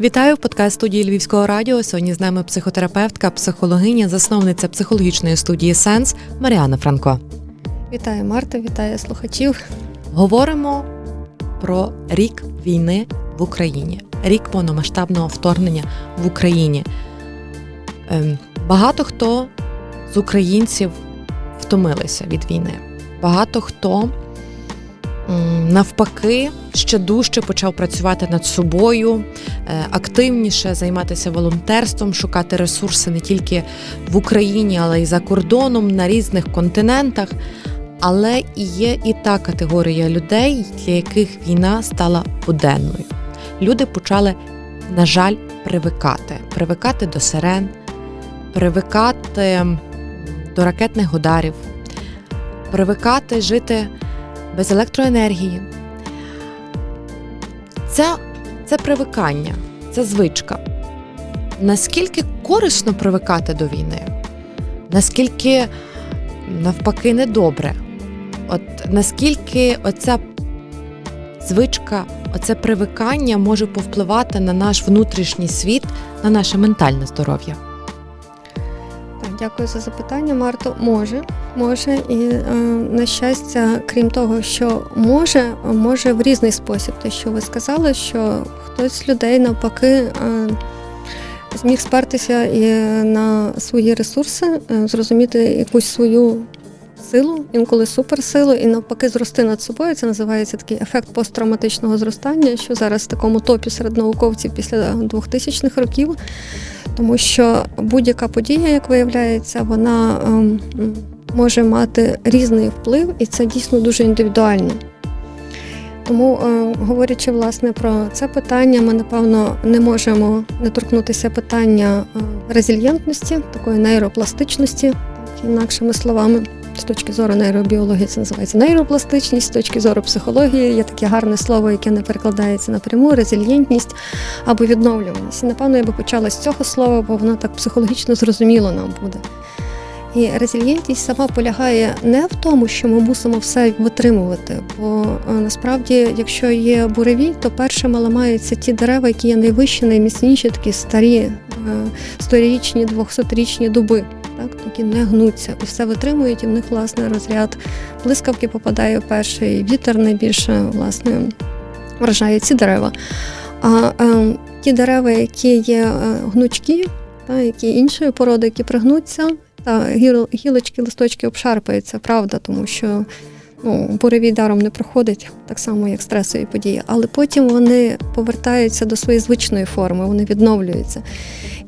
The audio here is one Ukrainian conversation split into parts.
Вітаю в подкаст студії Львівського радіо. Сьогодні з нами психотерапевтка, психологиня, засновниця психологічної студії Сенс Маріана Франко. Вітаю Марта, вітаю слухачів. Говоримо про рік війни в Україні, рік повномасштабного вторгнення в Україні. Ем, Багато хто з українців втомилися від війни. Багато хто навпаки ще дужче почав працювати над собою, е, активніше займатися волонтерством, шукати ресурси не тільки в Україні, але й за кордоном на різних континентах. Але і є і та категорія людей, для яких війна стала буденною. Люди почали, на жаль, привикати, привикати до сирен, привикати до ракетних ударів, привикати жити без електроенергії. Це, це привикання, це звичка. Наскільки корисно привикати до війни? Наскільки навпаки недобре? От наскільки оця звичка, оце привикання може повпливати на наш внутрішній світ, на наше ментальне здоров'я? Так, дякую за запитання, Марто. Може, може, і е, на щастя, крім того, що може, може в різний спосіб. Те, що ви сказали, що хтось з людей навпаки. Е, Зміг спертися і на свої ресурси, е, зрозуміти якусь свою силу, інколи суперсилу, і навпаки зрости над собою. Це називається такий ефект посттравматичного зростання, що зараз в такому топі серед науковців після 2000-х років. Тому що будь-яка подія, як виявляється, вона ем, може мати різний вплив, і це дійсно дуже індивідуально. Тому, е, говорячи власне про це питання, ми напевно не можемо не торкнутися питання е, резильєнтності, такої нейропластичності, інакшими словами. З точки зору нейробіології це називається нейропластичність, з точки зору психології є таке гарне слово, яке не перекладається напряму, резильєнтність або відновлюваність. І напевно я би почала з цього слова, бо воно так психологічно зрозуміло нам буде. І резильєнтність сама полягає не в тому, що ми мусимо все витримувати. Бо е, насправді, якщо є буревій, то першими ламаються ті дерева, які є найвищі, найміцніші, такі старі, е, сторічні, двохсотрічні дуби, так які не гнуться і все витримують, і в них власне розряд блискавки попадає перший вітер найбільше власне вражає ці дерева. А е, ті дерева, які є е, гнучкі, та які іншої породи, які пригнуться. Та гіл, гілочки, листочки обшарпаються, правда, тому що ну, буревій даром не проходить, так само, як стресові події. Але потім вони повертаються до своєї звичної форми, вони відновлюються.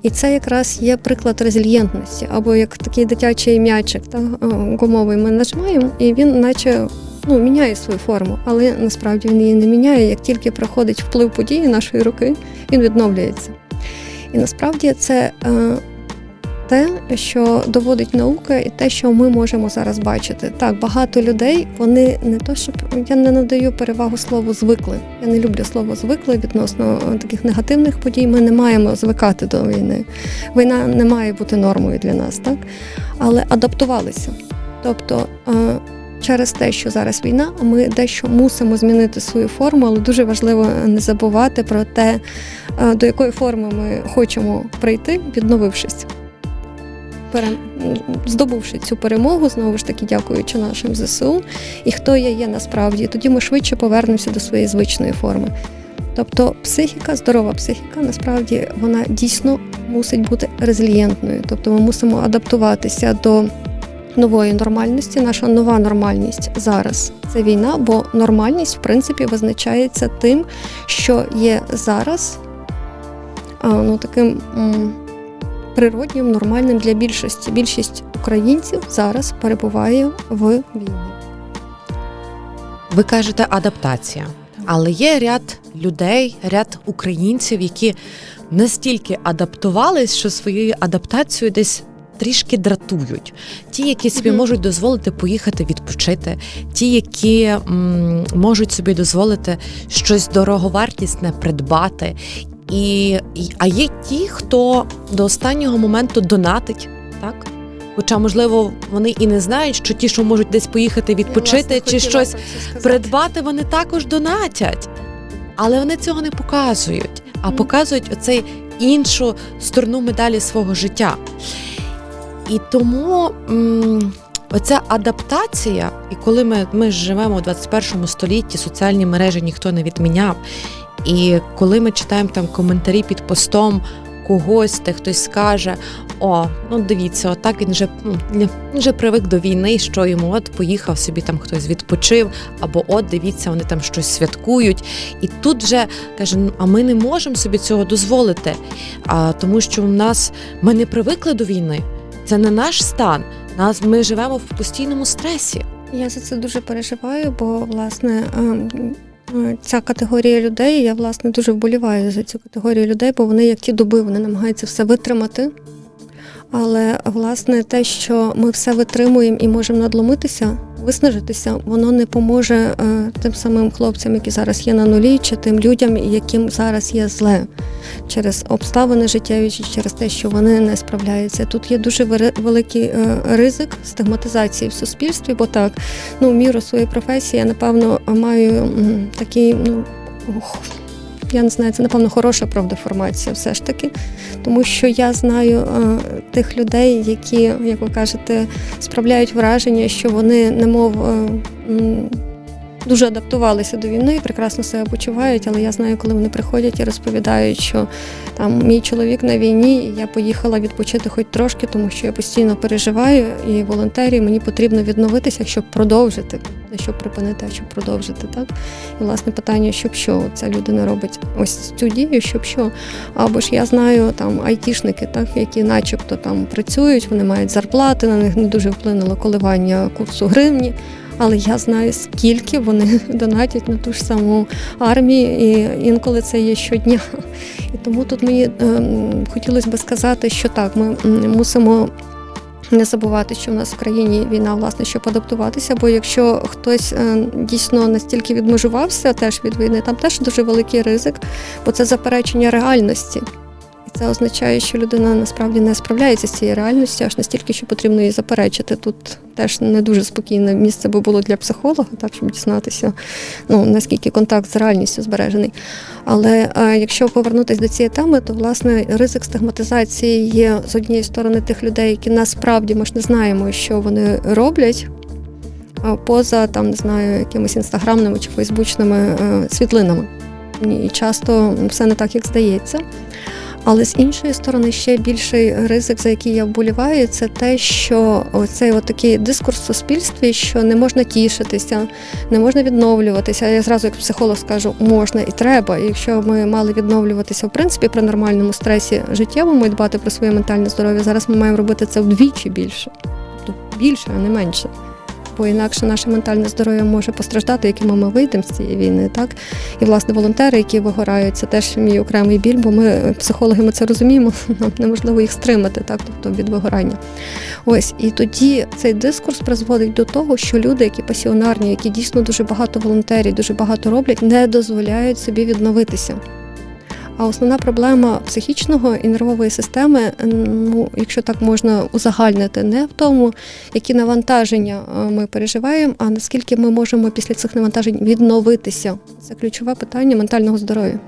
І це якраз є приклад резильєнтності, або як такий дитячий м'ячик та, гумовий ми нажимаємо, і він наче ну, міняє свою форму, але насправді він її не міняє. Як тільки проходить вплив події нашої руки, він відновлюється. І насправді це те, що доводить наука, і те, що ми можемо зараз бачити. Так, багато людей вони не то, щоб я не надаю перевагу слову звикли. Я не люблю слово звикли відносно таких негативних подій. Ми не маємо звикати до війни. Війна не має бути нормою для нас, так але адаптувалися. Тобто. Через те, що зараз війна, ми дещо мусимо змінити свою форму, але дуже важливо не забувати про те, до якої форми ми хочемо прийти, відновившись. Здобувши цю перемогу, знову ж таки, дякуючи нашим ЗСУ, і хто я є насправді, тоді ми швидше повернемося до своєї звичної форми. Тобто психіка, здорова психіка, насправді вона дійсно мусить бути резильєнтною. Тобто ми мусимо адаптуватися до нової нормальності. Наша нова нормальність зараз це війна, бо нормальність, в принципі, визначається тим, що є зараз ну, таким природнім, нормальним для більшості. Більшість українців зараз перебуває в війні. Ви кажете адаптація, але є ряд людей, ряд українців, які настільки адаптувались, що своєю адаптацією десь. Трішки дратують ті, які собі mm-hmm. можуть дозволити поїхати відпочити, ті, які м, можуть собі дозволити щось дороговартісне придбати, і, А є ті, хто до останнього моменту донатить, так? Хоча, можливо, вони і не знають, що ті, що можуть десь поїхати відпочити Я, чи щось придбати, вони також донатять. Але вони цього не показують. а показують оцей іншу сторону медалі свого життя. І тому м, оця адаптація, і коли ми, ми живемо у 21 столітті, соціальні мережі ніхто не відміняв. І коли ми читаємо там коментарі під постом когось, де хтось скаже: О, ну дивіться, отак він вже ну, він вже привик до війни, що йому от поїхав собі там хтось відпочив, або от дивіться, вони там щось святкують. І тут вже каже: «Ну, а ми не можемо собі цього дозволити, а, тому що у нас ми не привикли до війни. Це не наш стан. Нас ми живемо в постійному стресі. Я за це дуже переживаю, бо власне ем, ця категорія людей, я власне дуже вболіваю за цю категорію людей, бо вони як ті доби, вони намагаються все витримати. Але власне те, що ми все витримуємо і можемо надломитися, виснажитися, воно не поможе е, тим самим хлопцям, які зараз є на нулі, чи тим людям, яким зараз є зле через обставини життєві, чи через те, що вони не справляються. Тут є дуже великий е, ризик стигматизації в суспільстві, бо так, ну, міру своєї професії, я напевно маю м, такий, ну. ох, Я не знаю, це напевно хороша правдеформація, все ж таки, тому що я знаю е, тих людей, які, як ви кажете, справляють враження, що вони немов е, м, дуже адаптувалися до війни прекрасно себе почувають. Але я знаю, коли вони приходять і розповідають, що там мій чоловік на війні, і я поїхала відпочити хоч трошки, тому що я постійно переживаю і волонтерію, мені потрібно відновитися, щоб продовжити, не щоб припинити, а щоб продовжити. Так і власне питання, щоб що ця людина робить ось цю дію, щоб що. Або ж я знаю там айтішники, так які, начебто, там працюють, вони мають зарплати, на них не дуже вплинуло коливання курсу гривні. Але я знаю, скільки вони донатять на ту ж саму армію, і інколи це є щодня. І тому тут мені ем, хотілося би сказати, що так, ми мусимо. Не забувати, що в нас в країні війна, власне, щоб адаптуватися. Бо якщо хтось е, дійсно настільки відмежувався теж від війни, там теж дуже великий ризик, бо це заперечення реальності. І це означає, що людина насправді не справляється з цією реальністю, аж настільки, що потрібно її заперечити. Тут теж не дуже спокійне місце би було для психолога, так щоб дізнатися, ну наскільки контакт з реальністю збережений. Але е, якщо повернутися до цієї теми, то власне ризик стигматизації є з однієї сторони тих людей, які насправді ми ж не знаємо, що вони роблять. Поза там не знаю, якимись інстаграмними чи фейсбучними е, світлинами. І часто все не так, як здається. Але з іншої сторони, ще більший ризик, за який я вболіваю, це те, що оцей от такий дискурс в суспільстві, що не можна тішитися, не можна відновлюватися. Я зразу, як психолог, скажу, можна і треба. Якщо ми мали відновлюватися в принципі при нормальному стресі життєвому і дбати про своє ментальне здоров'я, зараз ми маємо робити це вдвічі більше, тобто більше, а не менше. Бо інакше наше ментальне здоров'я може постраждати, якими ми вийдемо з цієї війни, так і власне волонтери, які вигорають, це теж мій окремий біль, бо ми психологи ми це розуміємо. Нам неможливо їх стримати, так тобто від вигорання. Ось і тоді цей дискурс призводить до того, що люди, які пасіонарні, які дійсно дуже багато волонтерів, дуже багато роблять, не дозволяють собі відновитися. А основна проблема психічного і нервової системи, ну якщо так можна узагальнити, не в тому, які навантаження е, ми переживаємо, а наскільки ми можемо після цих навантажень відновитися. Це ключове питання ментального здоров'я.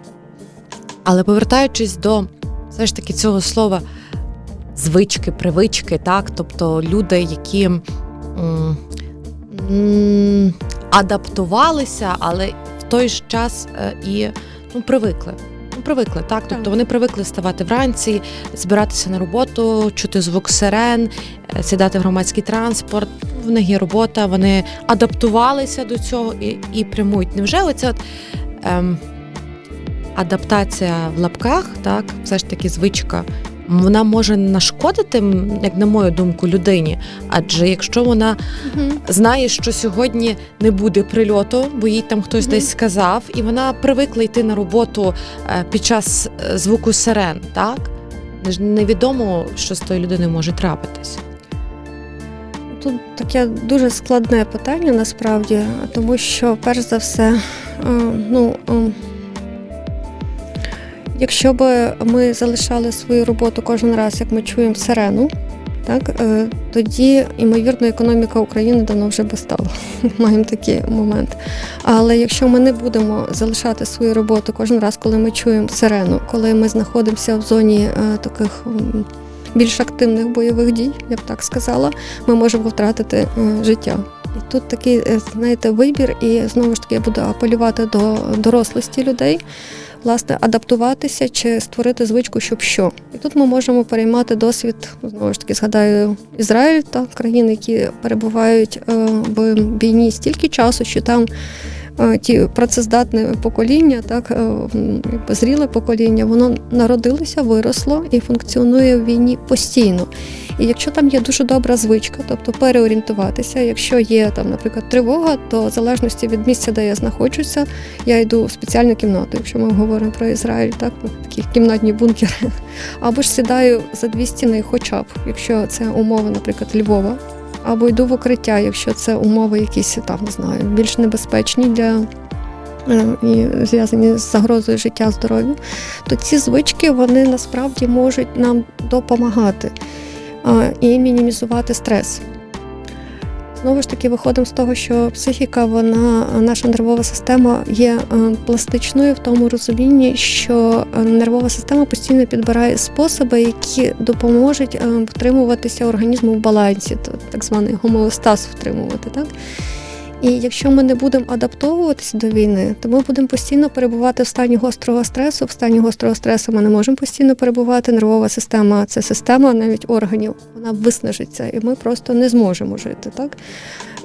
Але повертаючись до все ж таки цього слова звички, привички, так, тобто люди, які м, адаптувалися, але в той ж час е, і ну, привикли. Привикли, так. Тобто вони привикли ставати вранці, збиратися на роботу, чути звук сирен, е, сідати в громадський транспорт. В них є робота, вони адаптувалися до цього і, і прямують. Невже оця от, ем, адаптація в лапках, так, все ж таки звичка, вона може нашкодити, як на мою думку, людині. Адже якщо вона знає, що сьогодні не буде прильоту, бо їй там хтось Мгм. десь сказав, і вона привикла йти на роботу е, під час е, звуку сирен, так? Невідомо, що з тою людиною може трапитись. Тут таке дуже складне питання насправді, тому що, перш за все, е, ну. Якщо б ми залишали свою роботу кожен раз, як ми чуємо сирену, так е, тоді ймовірно економіка України давно вже би стала. Маємо такий момент. Але якщо ми не будемо залишати свою роботу кожен раз, коли ми чуємо сирену, коли ми знаходимося в зоні е, таких більш активних бойових дій, я б так сказала, ми можемо втратити е, життя. Тут такий, е, знаєте, вибір, і знову ж таки я буду апелювати до дорослості людей, власне, адаптуватися чи створити звичку, щоб що. І тут ми можемо переймати досвід, знову ж таки, згадаю Ізраїль та країни, які перебувають е, в війні стільки часу, що там. Е, Ті працездатне покоління, так е, зріле покоління, воно народилося, виросло і функціонує в війні постійно. І якщо там є дуже добра звичка, тобто переорієнтуватися, якщо є там, наприклад, тривога, то в залежності від місця, де я знаходжуся, я йду в спеціальну кімнату, якщо ми говоримо про Ізраїль, так такі кімнатні бункери, або ж сідаю за дві стіни, хоча б, якщо це умови, наприклад, Львова, або йду в укриття, якщо це умови якісь там не знаю, більш небезпечні для. е, І зв'язані з загрозою життя здоров'я, то ці звички вони насправді можуть нам допомагати і мінімізувати стрес. Знову ж таки, виходимо з того, що психіка, вона, наша нервова система є е, пластичною в тому розумінні, що е, нервова система постійно підбирає способи, які допоможуть е, втримуватися організму в балансі, так званий гомеостаз втримувати. Так? І якщо ми не будемо адаптовуватися до війни, то ми будемо постійно перебувати в стані гострого стресу. В стані гострого стресу ми не можемо постійно перебувати. Нервова система це система навіть органів. Вона виснажиться, і ми просто не зможемо жити. Так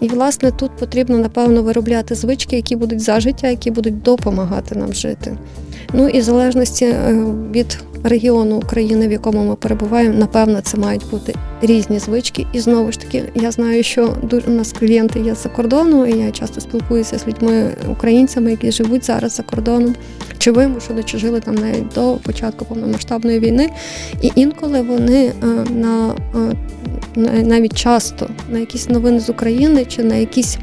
і власне тут потрібно напевно виробляти звички, які будуть за життя, які будуть допомагати нам жити. Ну і в залежності е, від регіону України, в якому ми перебуваємо, напевно, це мають бути різні звички. І знову ж таки, я знаю, що у нас клієнти є з-за кордону, і я часто спілкуюся з людьми, українцями, які живуть зараз за кордоном, чи вимушено, чи жили там навіть до початку повномасштабної війни. І інколи вони е, е, на- навіть часто на якісь новини з України чи на якісь.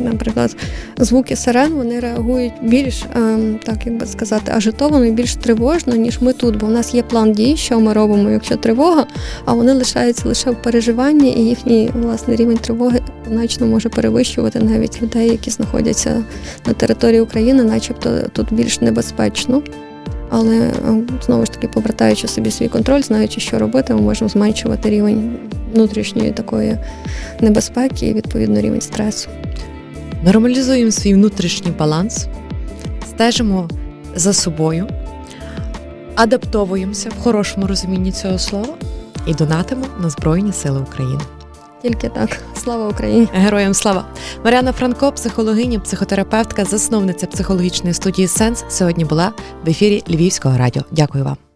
Наприклад, звуки сирен вони реагують більш, ем, так як би сказати, ажитовано і більш тривожно, ніж ми тут, бо в нас є план дій, що ми робимо, якщо тривога, а вони лишаються лише в переживанні, і їхній власне рівень тривоги значно може перевищувати навіть людей, які знаходяться на території України, начебто тут більш небезпечно. Але ем, знову ж таки, повертаючи собі свій контроль, знаючи, що робити, ми можемо зменшувати рівень внутрішньої такої небезпеки і відповідно рівень стресу. Нормалізуємо свій внутрішній баланс, стежимо за собою, адаптовуємося в хорошому розумінні цього слова і донатимо на Збройні Сили України. Тільки так, слава Україні! Героям слава! Маріана Франко, психологиня, психотерапевтка, засновниця психологічної студії Сенс, сьогодні була в ефірі Львівського радіо. Дякую вам.